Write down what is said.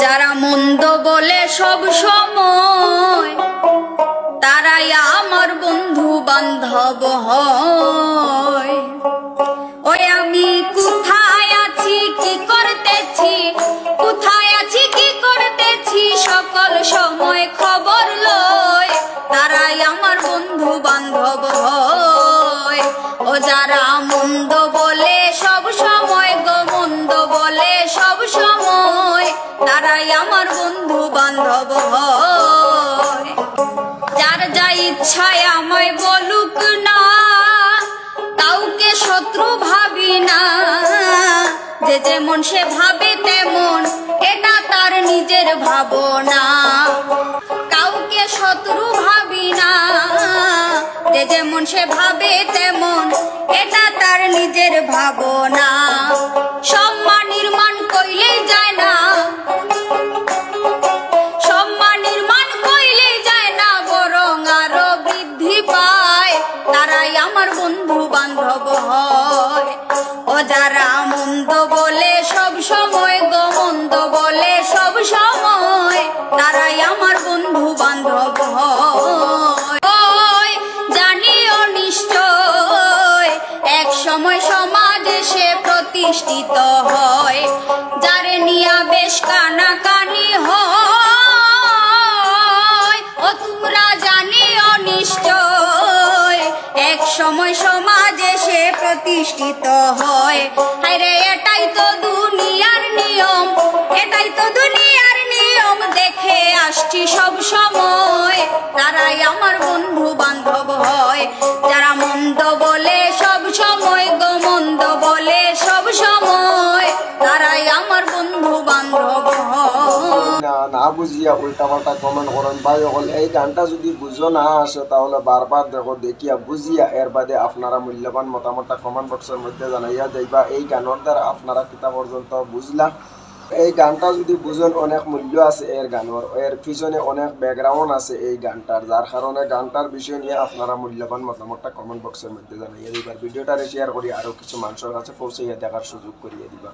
যারা মন্দ বলে সব সময়, তারাই আমার বন্ধু বান্ধব হয়। ওই আমি কোথায় আছি, কি করতেছি? কোথায় আছি, কি করতেছি? সকল সময় খবর লয় তারাই আমার বন্ধু বান্ধব হয়। ও যারা মন্দ তারাই আমার বন্ধু বান্ধব যার যা ইচ্ছায় আমায় বলুক না, কাউকে শত্রু ভাবি না। যে যেমন সে ভাবে তেমন, এটা তার নিজের ভাবনা। কাউকে শত্রু ভাবি না, যে যেমন সে ভাবে তেমন, এটা তার নিজের ভাবনা। আমার বন্ধু বান্ধব হয়। ও যারা মন্দ বলে, সব সময় গো মন্দ বলে, সব সময় তারাই আমার বন্ধু বান্ধব হয়। জানিও নিশ্চয়, এক সময় সমাজে সে প্রতিষ্ঠিত হয়। সময় সমাজে সে প্রতিষ্ঠিত হয়। আরে এটাই তো দুনিয়ার নিয়ম। এটাই তো দুনিয়ার নিয়ম দেখে আসছি সব সময়। তারাই আমার বন্ধু বান্ধব না বুঝিয়া উল্টা পাল্টা কমেন্ট করেন। ভাই হল এই গানটা যদি বুঝো না আসে, তাহলে বারবার দেখো, দেখিয়া বুঝিয়া এর বাদে আপনারা মূল্যবান মতামতটা কমেন্ট বক্সের মধ্যে জানাইয়া যাইবা এই গানের দ্বারা আপনারা কিতা পর্যন্ত বুঝলা এই গানটা যদি বুঝেন অনেক মূল্য আছে এর গানের এর পিছনে অনেক ব্যাকগ্রাউন্ড আছে এই গানটার যার কারণে গানটার বিষয় নিয়ে আপনারা মূল্যবান মতামতটা কমেন্ট বক্সের মধ্যে জানাইয়া দিবার ভিডিওটা শেয়ার করি আরও কিছু মানুষের কাছে পৌঁছাইয়া দেখার সুযোগ করিয়ে দিবা।